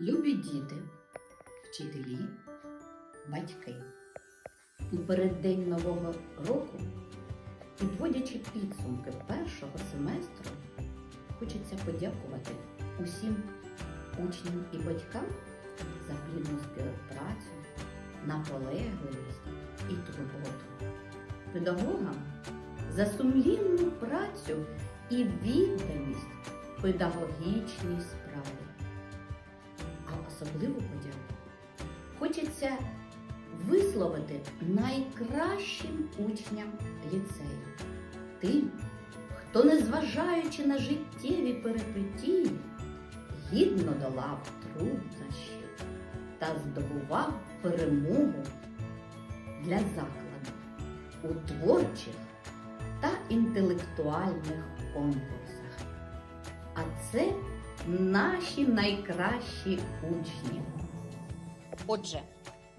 Любі діти, вчителі, батьки. У переддень Нового року, підводячи підсумки першого семестру, хочеться подякувати усім учням і батькам за плідну співпрацю, наполегливість і турботу, педагогам за сумлінну працю і відданість педагогічній справі. Особливу подяку хочеться висловити найкращим учням ліцею, тим, хто, незважаючи на життєві перипетії, гідно долав труднощів та здобував перемогу для закладу у творчих та інтелектуальних конкурсах. А це наші найкращі учні. Отже,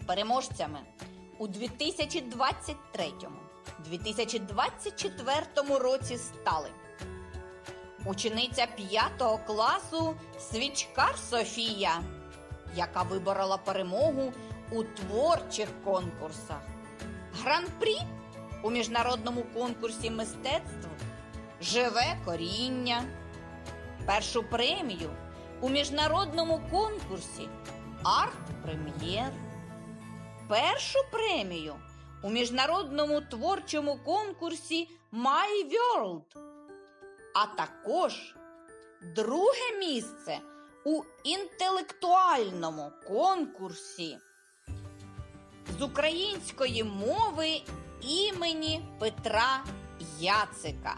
переможцями у 2023-2024 році стали учениця 5 класу Свічкар Софія, яка виборола перемогу у творчих конкурсах. Гран-прі у міжнародному конкурсі мистецтв Живе коріння. Першу премію у міжнародному конкурсі Арт-прем'єр. Першу премію у міжнародному творчому конкурсі My World. А також друге місце у інтелектуальному конкурсі з української мови імені Петра Яцика.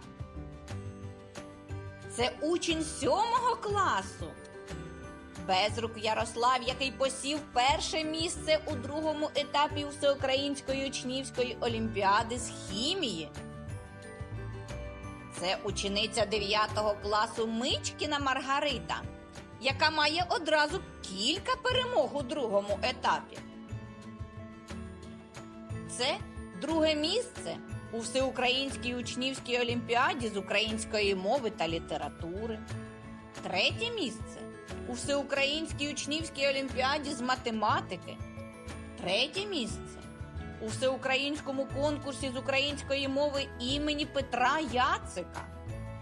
Це учень сьомого класу. Безрук Ярослав, який посів перше місце у другому етапі Всеукраїнської учнівської олімпіади з хімії. Це учениця 9 класу Мичкіна Маргарита, яка має одразу кілька перемог у другому етапі. Це друге місце у Всеукраїнській учнівській олімпіаді з української мови та літератури. Третє місце у Всеукраїнській учнівській олімпіаді з математики. Третє місце у всеукраїнському конкурсі з української мови імені Петра Яцика.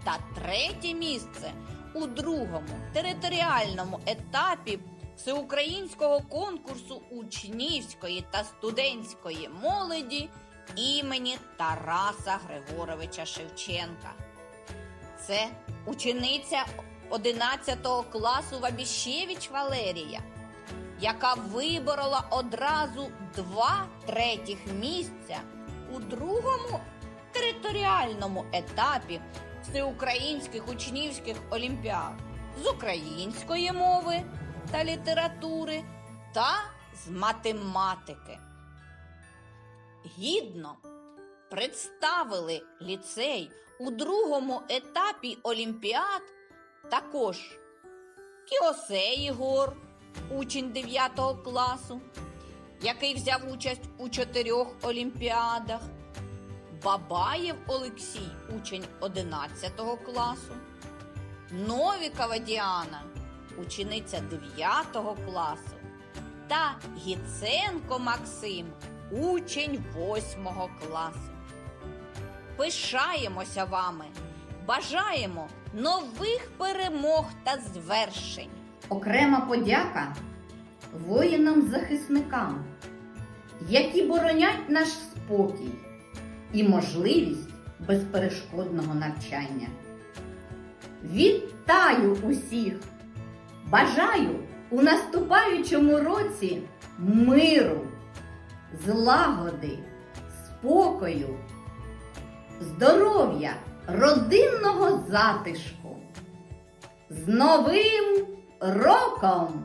Та третє місце у другому територіальному етапі всеукраїнського конкурсу учнівської та студентської молоді імені Тараса Григоровича Шевченка. Це учениця 11 класу Вабіщевич Валерія, яка виборола одразу два третіх місця у другому територіальному етапі всеукраїнських учнівських олімпіад з української мови та літератури та з математики. Гідно представили ліцей у другому етапі олімпіад також Кіосей Ігор, учень 9 класу, який взяв участь у чотирьох олімпіадах, Бабаєв Олексій, учень 11 класу, Новікова Діана, учениця 9 класу, та Гіценко Максим, учень 8 класу. Пишаємося вами, бажаємо нових перемог та звершень. Окрема подяка воїнам-захисникам, які боронять наш спокій і можливість безперешкодного навчання. Вітаю усіх! Бажаю у наступаючому році миру, злагоди, спокою, здоров'я, родинного затишку. З Новим роком!